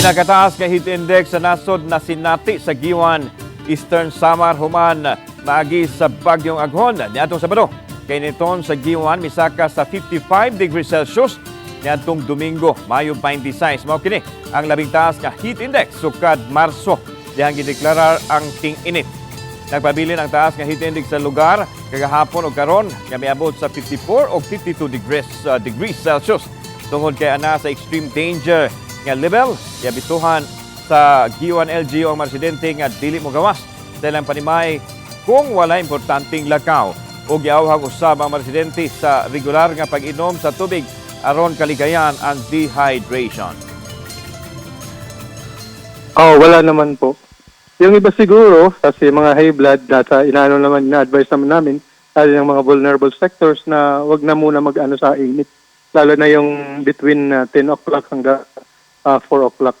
Pinakataas nga heat index sa nasod na sinati sa Giwan, Eastern Samar Human, maagi sa Bagyong Aghon. Niadtong Sabado, kay niton sa Giwan misaka sa 55 degrees Celsius niadtong Domingo, Mayo 26. Mao kini ang labing taas nga heat index sukad Marso dihang gideklarar ang ting-init. Nagpabilin ang taas nga heat index sa lugar kagahapon o karon nga miabot sa 54 o 52 degrees uh, degrees Celsius tungod kay ana sa extreme danger nga level yabituhan sa Giwan LGO ang residente nga dili mo gawas dahil ang panimay kung wala importanteng lakaw o giawhag usab ang residente sa regular nga pag-inom sa tubig aron kaligayan ang dehydration. Oh, wala naman po. Yung iba siguro, kasi mga high blood, nasa inaano naman, na-advise naman namin, lalo ng mga vulnerable sectors na wag na muna mag-ano sa init. Lalo na yung between uh, 10 o'clock hanggang uh, 4 o'clock.